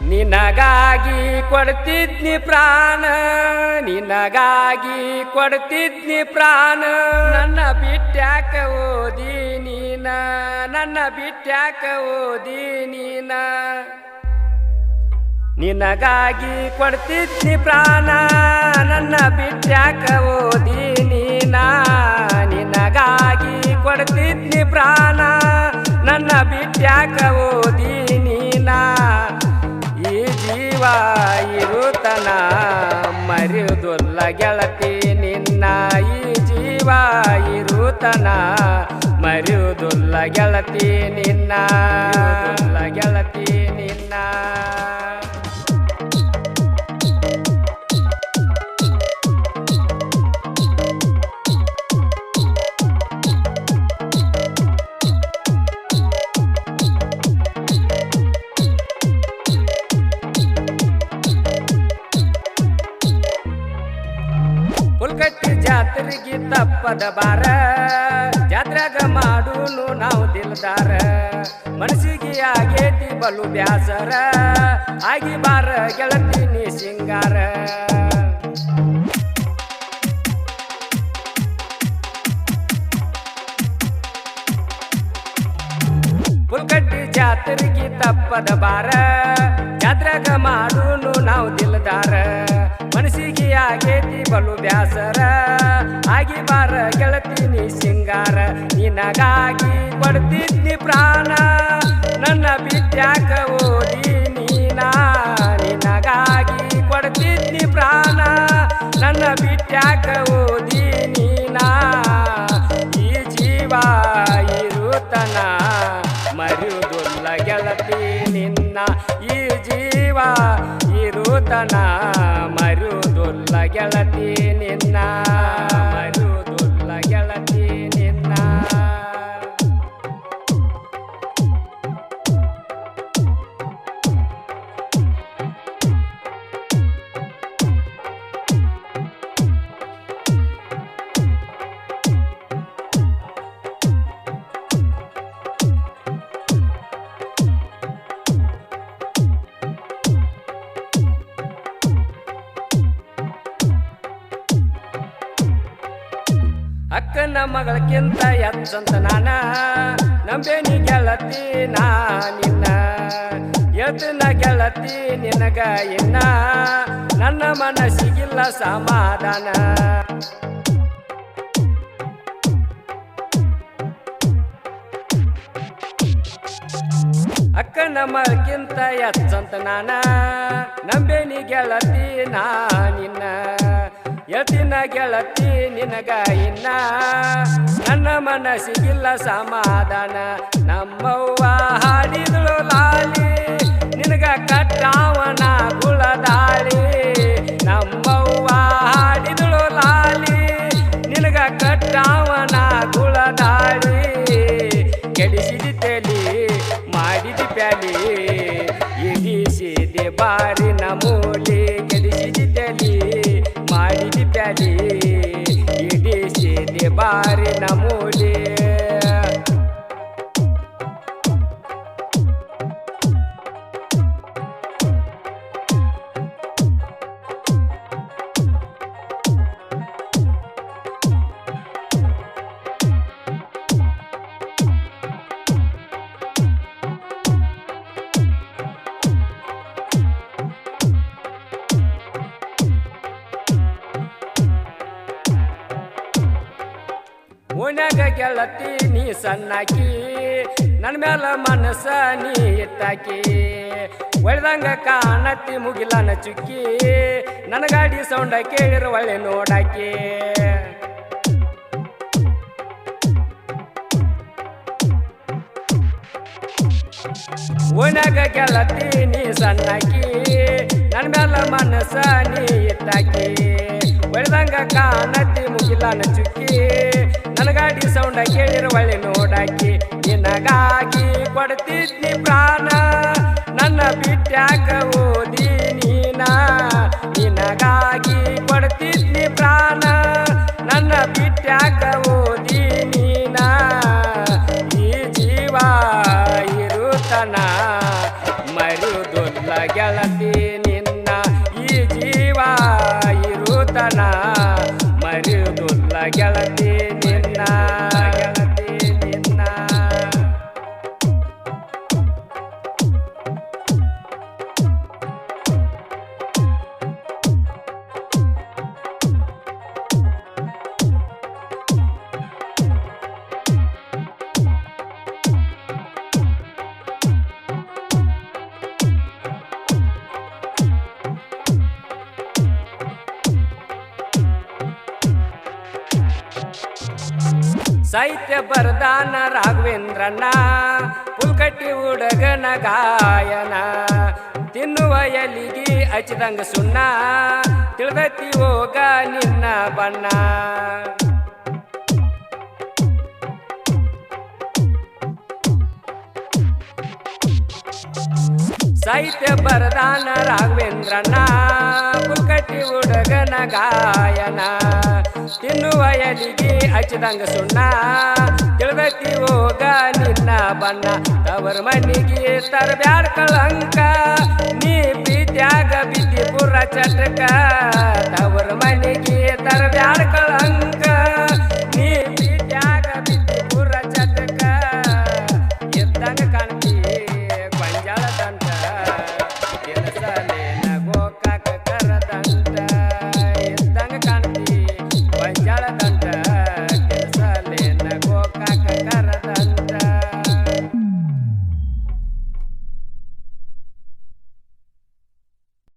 ನಿನಗಾಗಿ ಕೊಡ್ತಿದ್ನಿ ಪ್ರಾಣ, ನಿನಗಾಗಿ ಕೊಡ್ತಿದ್ನಿ ಪ್ರಾಣ. ನನ್ನ ಬಿಟ್ಟ್ಯಾಕ ಓದಿ ನೀನ, ನನ್ನ ಬಿಟ್ಟ್ಯಾಕ ಓದಿ ನೀನ. ನಿನಗಾಗಿ ಕೊಡ್ತಿದ್ನಿ ಪ್ರಾಣ, ನನ್ನ ಬಿಟ್ಟ್ಯಾಕ ಓದಿ ನೀನ. ನಿನಗಾಗಿ ಕೊಡ್ತಿದ್ನಿ ಪ್ರಾಣ, ನನ್ನ ಬಿಟ್ಟ್ಯಾಕ ಇರುತನ ಮರೆಯುವುದಿಲ್ಲ ಗೆಳತಿ ನಿನ್ನ ಈ ಜೀವ ಇರುತನ. ಮರೆಯುವುದಿಲ್ಲ ಗೆಳತಿ ನಿನ್ನ. ಗೆಳತಿ ನಿನ್ನ. ತಪ್ಪದ ಬಾರ. ಜಾತ್ರಾಗ ಮಾಡೂನು ನಾವು ದಿಲ್ದಾರ. ಮನಸ್ಸಿಗೆ ಆಗೇತಿ ಬಲು ಬ್ಯಾಸರ. ಆಗಿ ಬಾರ ಗೆಳತಿ ನೀ ಸಿಂಗಾರ. ಪುಲ್ಕಟ್ಟಿ ಜಾತ್ರೆಗೆ ತಪ್ಪದ ಬಾರ ಜಾತ್ರೆಗ ಮಾಡೂನು ನಾವು ದಿಲ್ದಾರ. ಮನಸ್ಸಿಗೆ ಆಗೇತಿ ಬಲು ಬ್ಯಾಸರ. ಆಗಿ ಬಾರ ಗೆಳತೀನಿ ಸಿಂಗಾರ. ನಿನಗಾಗಿ ಕೊಡ್ತಿದ್ನಿ ಪ್ರಾಣ. ನನ್ನ ಬಿದ್ಯಾಕ ಓದಿ ನೀನಾ ನಿನಗಾಗಿ ಕೊಡ್ತಿದ್ನಿ ಪ್ರಾಣ. ನನ್ನ ಬಿಟ್ಯಾಕ ಓದಿ ನೀನಾ ಈ ಜೀವ ಇರುತನ? ಇರುತನ ಮರೆಯುವುದಿಲ್ಲ ಗೆಳತಿ ನಿನ್ನ ಅಕ್ಕನ ಮಗಳಕ್ಕಿಂತ ಎಚ್ಚಂತ ನಾನ. ನಂಬೇನಿ ಗೆಳತಿ ನಾ ನಿನ್ನ. ಎತ್ತನ ಗೆಳತಿ ನಿನಗ ಇನ್ನ. ನನ್ನ ಮನಸ್ಸಿಗಿಲ್ಲ ಸಮಾಧಾನ. ಅಕ್ಕನ ಮಗಳಕ್ಕಿಂತ ಎಚ್ಚಂತ ನಾನ. ನಂಬೇನಿ ಗೆಳತಿ ನಾ ನಿನ್ನ. ಎತ್ತಿನ ಗೆಳತಿ ನಿನಗ ಇನ್ನ ನನ್ನ ಮನಸ್ಸಿಗಿಲ್ಲ ಸಮಾಧಾನ. ನಮ್ಮವ್ವ ಹಾಡಿದಳು ಲಾಲಿ, ನಿನಗ ಕಟ್ಟಾವನ ಗುಳದಾಳಿ. ನಮ್ಮವ್ವ ಹಾಡಿದಳು ಲಾಲಿ, ನಿನಗ ಕಟ್ಟಾವನ ಗುಳದಾಳಿ. ಕೆಡಿಸಿದಿ ಓನ್ಯಾಗ ಗೆಳತಿ, ನೀ ಸಣ್ಣಾಕಿ. ನನ್ನ ಮ್ಯಾಲ ಮನಸ್ಸ ನೀ ಇಟ್ಟಾಕಿ ಒಳ್ದಂಗ ಕಾಣತಿ ಮುಗಿಲನ ಚುಕ್ಕಿ ನನ್ನ ಗಾಡಿ ಸೌಂಡ ಕೇಳಿರ ಒಳ್ಳೆ ನೋಡಾಕಿ. ಓನ್ಯಾಗ ಗೆಳತಿ, ನೀ ಸಣ್ಣಾಕಿ. ನನ್ನ ಮ್ಯಾಲ ಮನಸ್ಸ ನೀ ಇಟ್ಟಾಕಿ ಒಳ್ದಂಗ ಕಾಣತಿ ಮುಗಿಲನ ಚುಕ್ಕಿ ನನಗಾಡಿ ಸೌಂಡ ಕೇಳಿರ ಒಳ್ಳೆ ನೋಡಕ್ಕೆ. ನಿನಗಾಗಿ ಕೊಡ್ತಿದ್ದಿ ಪ್ರಾಣ, ನನ್ನ ಬಿಟ್ಟಾಗ ಓದಿ ನೀನ. ನಿನಗಾಗಿ ಕೊಡ್ತಿದ್ದಿ ಪ್ರಾಣ, ನನ್ನ ಬಿಟ್ಟಾಗ ಓದಿ ನೀನ. ಈ ಜೀವ ಇರುತನ ಮರುದುಲ್ಲ ಗೆಳತಿ ನಿನ್ನ. ಈ ಜೀವ ಇರುತನ ಮರುದುಲ್ಲ ಗೆಳತಿ ಸಾಹಿತ್ಯ ಬರದಾನ ರಾಘವೇಂದ್ರಣ್ಣ ಪುಲ್ಕಟ್ಟಿ ಹುಡುಗನ ಗಾಯನ ತಿನ್ನುವ ಎಲಿಗಿ ಹಚ್ಚಿದಂಗ ಸುಣ್ಣ ತಿಳಿದತಿ ಹೋಗ ನಿನ್ನ ಬಣ್ಣ. ಸಾಹಿತ್ಯ ಬರದಾನ ರಾಘವೇಂದ್ರನ, ಪುಕ್ಕಟ್ಟಿ ಹುಡುಗನ ಗಾಯನ ತಿನ್ನುವ ಎಲಿಗೆ ಹಚ್ಚಿದಂಗ ಸುಣ್ಣ ತಿಳ್ಬೇಕಿ ಹೋಗ ನಿನ್ನ ಬಣ್ಣ, ತವರ ಮನಿಗೆ ತರಬ್ಯಾಡ ಕಳಂಕ, ನೀ ಪ್ರೀತ್ಯಾಗ ಬಿದ್ದಿ ಪುರ ಚಟಕ ತವರ ಮನಿಗೆ